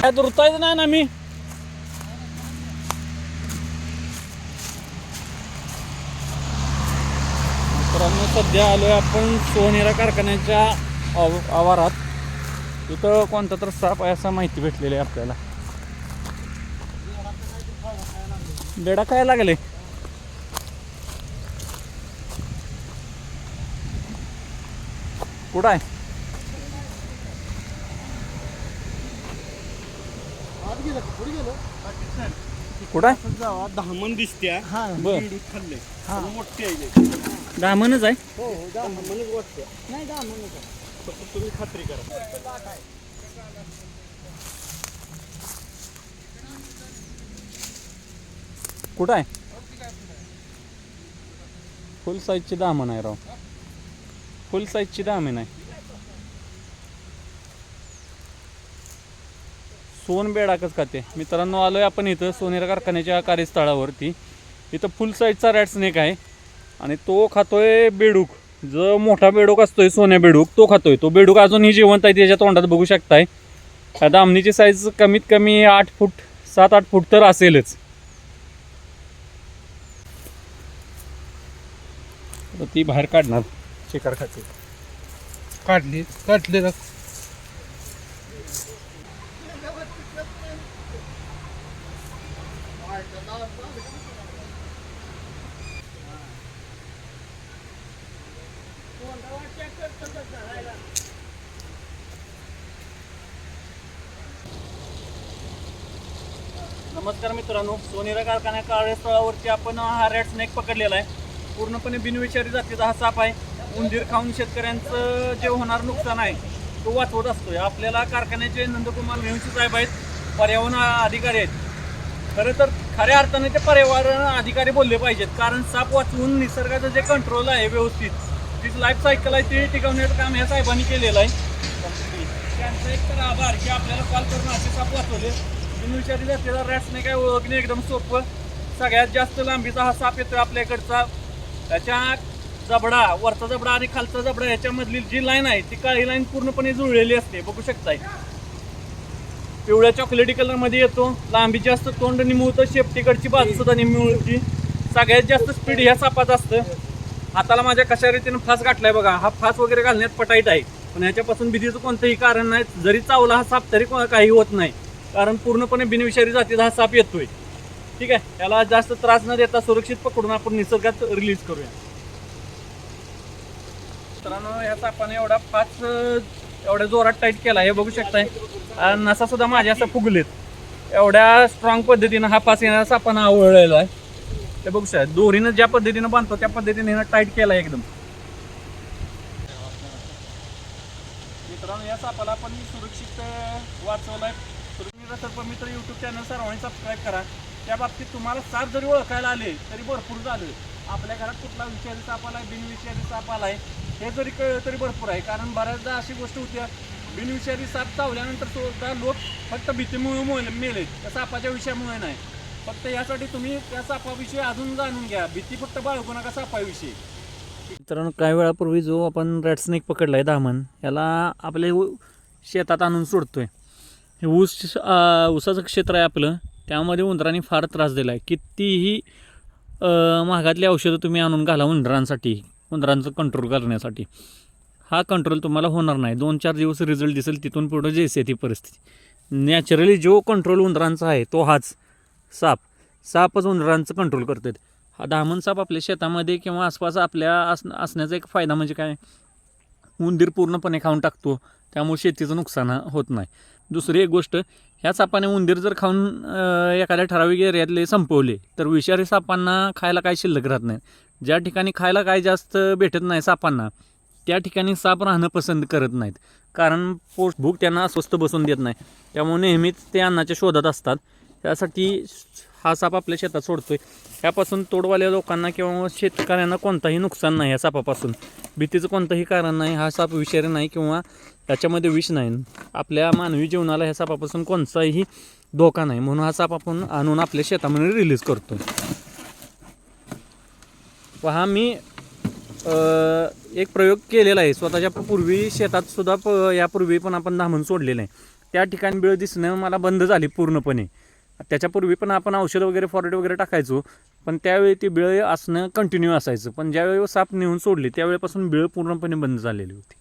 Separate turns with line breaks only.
काय दुरतायच नाही ना मी? मित्रांनो सध्या आलो आहे आपण सोनेरा कारखान्याच्या आव- आवारात. इथं कोणता तर साप आहे असं माहिती भेटलेली आहे आपल्याला. बेडा काय लागले. कुठं आहे? कुठं आहे?
दहामन दिसत्या
बर.
खाल्ले मोठे आहे
दामनच आहे?
हो हो वाटतं नाही दहामनच फक्त तुम्ही खात्री करा.
कुठं आहे? फुल साईजची दामन आहे राव. फुल साईजची दामन आहे. सोन बेडाकच खाते. मित्रांनो आलो आहे आपण इथं सोनेरा कारखान्याच्या कार्यस्थळावरती. इथं फुल साईजचा रॅट स्नेक आहे. आणि तो खातोय बेडूक. जो मोठा बेडूक असतोय सोन्या बेडूक तो खातोय. तो बेडूक अजूनही जिवंत आहे त्याच्या तोंडात बघू शकताय. त्या दामणीची साईज कमीत कमी आठ फूट सात आठ फूट तर असेलच. तर ती बाहेर काढणार. शिकार खाते.
काढली काढले
नमस्कार मित्रांनो सोनेरा कारखान्या कार्यस्थळावरती आपण हा रॅट स्नेक पकडलेला आहे. पूर्णपणे बिनविषारी जातीचा हा साप आहे. उंदीर खाऊन शेतकऱ्यांचं जे होणार नुकसान आहे तो वाचवत असतोय. आपल्याला कारखान्याचे नंदकुमार मेहंशी साहेब आहेत पर्यावरण अधिकारी आहेत. खरं तर खऱ्या अर्थाने ते पर्यावरण अधिकारी बोलले पाहिजेत कारण साप वाचवून निसर्गाचं जे कंट्रोल आहे व्यवस्थित तीच लाईफ सायकल आहे ती टिकवण्याचं काम ह्या साहेबांनी केलेलं आहे. त्यांचा एक तर आभार की आपल्याला कॉल करून असे साप वाचवले. बिनविषारी जातीला रॅट्सने काय ओळखणे एकदम सोपं. सगळ्यात जास्त लांबीचा हा साप येतो आपल्याकडचा. त्याच्या जबडा वरचा जबडा आणि खालचा जबडा याच्यामधली जी लाईन आहे ती काळी लाईन पूर्णपणे जुळलेली असते. बघू शकताय. पिवळ्या चॉकलेटी कलरमध्ये येतो. लांबी जास्त तोंड निमुळतं शेपटीकडची बाजू सुद्धा निमुळती. सगळ्यात जास्त स्पीड ह्या सापात असतं. हाताला माझ्या कशा रीतीनं फास गाठलाय बघा. हा फास वगैरे घालण्यात पटाईट आहे. पण ह्याच्यापासून भीतीचं कोणतंही कारण नाही. जरी चावला हा साप तरी काही होत नाही. कारण पूर्णपणे बिनविषारी जातीचा हा साप येतोय. ठीक आहे? याला जास्त त्रास न देता सुरक्षित पकडून आपण निसर्गात रिलीज करूया. मित्रांनो ह्याचा सापाने एवढा पाच एवढ्या जोरात टाईट केला हे बघू शकताय. नसा सुद्धा माझ्या असं फुगलेत. एवढ्या स्ट्रॉंग पद्धतीनं हा पाच येणारा आपण आवळलेला आहे. ते बघू शकता दोरीनं ज्या पद्धतीनं बांधतो त्या पद्धतीने टाईट केला एकदम. मित्रांनो या सापाला आपण सुरक्षित अं, वाचवलाय. सुरक्षित सर्व मित्र युट्यूब चॅनल सर्वांनी सबस्क्राईब करा. त्या बाबतीत तुम्हाला साप जरी ओळखायला आले तरी भरपूर झालं. आपल्या घरात कुठला विषारी साप आलाय बिनविषारी साप आलाय हे जरी कळलं तरी भरपूर आहे. कारण बऱ्याचदा अशी गोष्ट होती बिनविषारी साप चावल्यानंतर सुद्धा लोक फक्त भीतीमुळे मेले त्या सापाच्या विषयामुळे नाही. फक्त यासाठी तुम्ही त्या सापाविषयी अजून जाणून घ्या. भीती फक्त बाळगू नका सापाविषयी. मित्रांनो काही वेळापूर्वी जो आपण रॅट स्नेक आहे दामन याला आपले शेतात आणून सोडतोय. हे ऊस ऊसाचं क्षेत्र आहे आपलं. त्यामध्ये उंदरांनी फार त्रास दिला आहे कितीही महागातली औषधं तुम्ही आणून घाला उंदरांसाठी उंदरांचं कंट्रोल करण्यासाठी. हा कंट्रोल तुम्हाला होणार नाही. दोन चार दिवस रिझल्ट दिसेल तिथून पुढं जेस ती परिस्थिती. नॅचरली जो कंट्रोल उंदरांचा आहे तो हाच साप. सापच उंदरांचं कंट्रोल करतात हा दामन साप आपल्या शेतामध्ये किंवा आसपास आपल्या अस असण्याचा एक फायदा म्हणजे काय? उंदीर पूर्णपणे खाऊन टाकतो. त्यामुळे शेतीचं नुकसान होत नाही. दुसरी एक गोष्ट ह्या सापाने उंदीर जर खाऊन एखाद्या ठराविक एरियातले संपवले तर विषारी सापांना खायला काय शिल्लक राहत नाही. ज्या ठिकाणी खायला काय जास्त भेटत नाही सापांना त्या ठिकाणी साप राहणं पसंत करत नाहीत. कारण पोस्ट भूक त्यांना अस्वस्थ बसून देत नाही. त्यामुळे नेहमीच ते अन्नाच्या शोधात असतात. त्यासाठी हा साप आपल्या शेतात सोडतोय. ह्यापासून तोडवाल्या लोकांना किंवा शेतकऱ्यांना कोणताही नुकसान नाही या सापापासून. भीतीचं कोणतंही कारण नाही हा साप विषारी नाही किंवा त्याच्यामध्ये विष नाही. आपल्या मानवी जीवनाला ह्या सापापासून कोणताही धोका नाही. म्हणून हा साप आपण आणून आपल्या शेतामध्ये रिलीज करतो. हा मी एक प्रयोग केलेला आहे. स्वतःच्या पूर्वी शेतात सुद्धा प यापूर्वी पण आपण धामण सोडलेलं आहे. त्या ठिकाणी बिळ दिसणं मला बंद झाली पूर्णपणे. त्याच्यापूर्वी पण आपण औषध वगैरे फॉरेट वगैरे टाकायचो पण त्यावेळी ती बिळ असणं कंटिन्यू असायचं. पण ज्यावेळी साप नेऊन सोडली त्यावेळेपासून बिळ पूर्णपणे बंद झालेली होती.